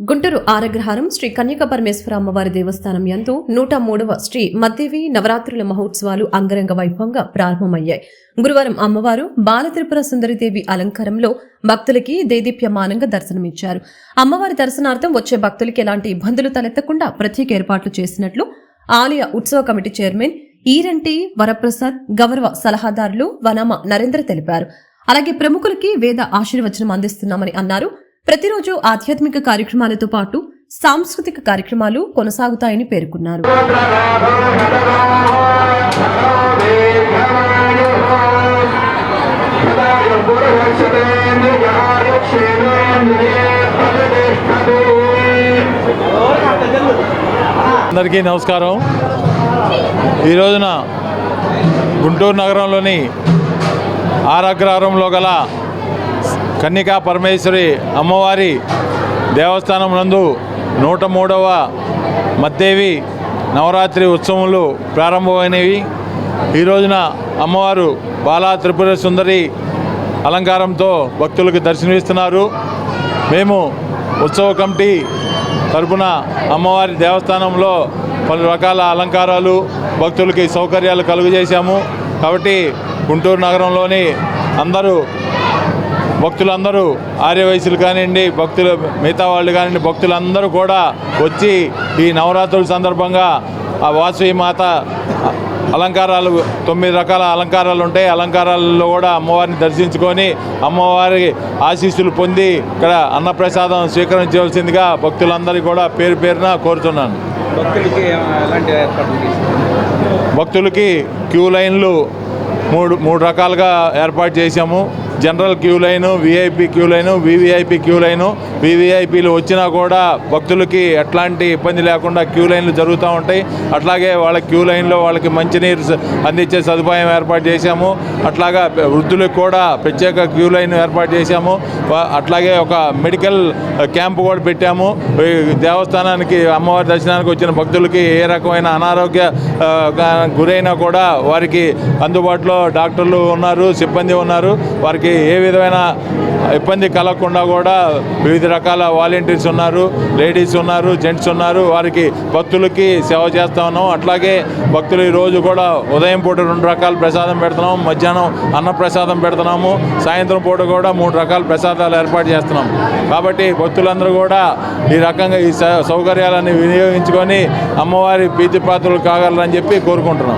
గుంటూరు ఆరగ్రహారం శ్రీ కన్యక పరమేశ్వర అమ్మవారి దేవస్థానం యందు నూట మూడవ శ్రీ మద్దేవి నవరాత్రుల మహోత్సవాలు అంగరంగ వైభవంగా ప్రారంభమయ్యాయి. గురువారం అమ్మవారు బాలత్రిపుర సుందరిదేవి అలంకారంలో భక్తులకి దేదీప్యమానంగా దర్శనమిచ్చారు. అమ్మవారి దర్శనార్థం వచ్చే భక్తులకి ఎలాంటి ఇబ్బందులు తలెత్తకుండా ప్రత్యేక ఏర్పాట్లు చేసినట్లు ఆలయ ఉత్సవ కమిటీ చైర్మన్ ఈరంటి వరప్రసాద్ గౌరవ సలహాదారులు వనమ నరేంద్ర తెలిపారు. అలాగే ప్రముఖులకి వేద ఆశీర్వచనం అందిస్తున్నామని అన్నారు. ప్రతిరోజు ఆధ్యాత్మిక కార్యక్రమాలతో పాటు సాంస్కృతిక కార్యక్రమాలు కొనసాగుతాయని పేర్కొన్నారు. అందరికీ నమస్కారం. ఈ రోజున గుంటూరు నగరంలోని ఆరాగ్రహారంలో గల కన్నికా పరమేశ్వరి అమ్మవారి దేవస్థానం నందు నూట మూడవ మద్దేవి నవరాత్రి ఉత్సవములు ప్రారంభమైనవి. ఈ రోజున అమ్మవారు బాలా త్రిపుర సుందరి అలంకారంతో భక్తులకు దర్శనమిస్తున్నారు. మేము ఉత్సవ కమిటీ తరపున అమ్మవారి దేవస్థానంలో పలు రకాల అలంకారాలు భక్తులకి సౌకర్యాలు కలుగజేశాము. కాబట్టి గుంటూరు నగరంలోని అందరూ భక్తులందరూ ఆర్యవయసులు కానివ్వండి భక్తులు మిగతా వాళ్ళు కానివ్వండి భక్తులందరూ కూడా వచ్చి ఈ నవరాత్రుల సందర్భంగా ఆ వాసవి మాత అలంకారాలు తొమ్మిది రకాల అలంకారాలు ఉంటాయి. అలంకారాలలో కూడా అమ్మవారిని దర్శించుకొని అమ్మవారి ఆశీస్సులు పొంది ఇక్కడ అన్నప్రసాదం స్వీకరించవలసిందిగా భక్తులందరికీ కూడా పేరు పేరున కోరుతున్నాను. భక్తులకి క్యూ లైన్లు మూడు మూడు రకాలుగా ఏర్పాటు చేశాము. General queue line VIP queue line VVIP queue line. వివిఐపీలు వచ్చినా కూడా భక్తులకి ఎట్లాంటి ఇబ్బంది లేకుండా క్యూ లైన్లు జరుగుతూ ఉంటాయి. అట్లాగే వాళ్ళ క్యూ లైన్లో వాళ్ళకి మంచినీరు అందించే సదుపాయం ఏర్పాటు చేశాము. అట్లాగా వృద్ధులకు కూడా ప్రత్యేక క్యూ లైన్ ఏర్పాటు చేశాము. అట్లాగే ఒక మెడికల్ క్యాంపు కూడా పెట్టాము. దేవస్థానానికి అమ్మవారి దర్శనానికి వచ్చిన భక్తులకి ఏ రకమైన అనారోగ్య గురైనా కూడా వారికి అందుబాటులో డాక్టర్లు ఉన్నారు సిబ్బంది ఉన్నారు. వారికి ఏ విధమైన ఇబ్బంది కలగకుండా కూడా వివిధ రకాల వాలంటీర్స్ ఉన్నారు లేడీస్ ఉన్నారు జెంట్స్ ఉన్నారు వారికి భక్తులకి సేవ చేస్తా ఉన్నాం. అట్లాగే భక్తులు ఈ రోజు కూడా ఉదయం పూట రెండు రకాల ప్రసాదం పెడుతున్నాం మధ్యాహ్నం అన్న ప్రసాదం పెడుతున్నాము సాయంత్రం పూట కూడా మూడు రకాల ప్రసాదాలు ఏర్పాటు చేస్తున్నాం. కాబట్టి భక్తులందరూ కూడా ఈ రకంగా ఈ సౌకర్యాలన్నీ వినియోగించుకొని అమ్మవారి ప్రీతిపాత్రలు కాగలరని చెప్పి కోరుకుంటున్నాం.